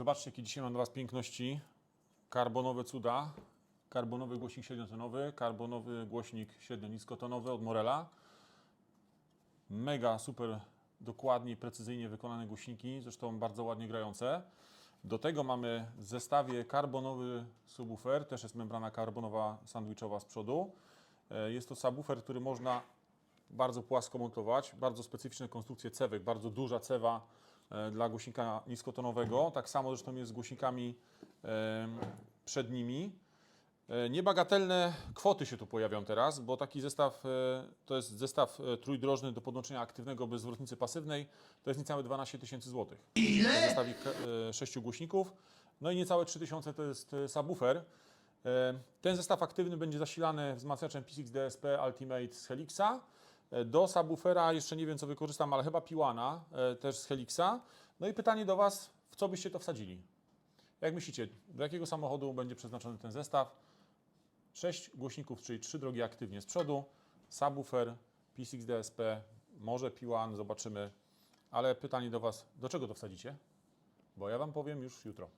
Zobaczcie, jakie dzisiaj mam dla Was piękności. Karbonowe cuda. Karbonowy głośnik średniotonowy, karbonowy głośnik średnio-niskotonowy od Morela. Mega, super dokładnie, precyzyjnie wykonane głośniki, zresztą bardzo ładnie grające. Do tego mamy w zestawie karbonowy subwoofer, też jest membrana karbonowa sandwichowa z przodu. E, Jest to subwoofer, który można bardzo płasko montować, bardzo specyficzne konstrukcje cewek, bardzo duża cewa dla głośnika niskotonowego. Tak samo zresztą jest z głośnikami e, przednimi. E, Niebagatelne kwoty się tu pojawią teraz, bo taki zestaw e, to jest zestaw e, trójdrożny do podłączenia aktywnego bez zwrotnicy pasywnej. To jest niecałe 12 tysięcy złotych. Ile? Zestawik e, sześciu głośników. No i niecałe 3 tysiące to jest e, subwoofer. E, Ten zestaw aktywny będzie zasilany wzmacniaczem P6 DSP Ultimate z Helixa. E, Do subwoofera jeszcze nie wiem co wykorzystam, ale chyba Piłana e, też z Helixa. No i pytanie do Was, w co byście to wsadzili? Jak myślicie, do jakiego samochodu będzie przeznaczony ten zestaw? 6 głośników, czyli 3 drogi aktywnie z przodu, subwoofer, P6 DSP, może P1, zobaczymy. Ale pytanie do Was, do czego to wsadzicie? Bo ja Wam powiem już jutro.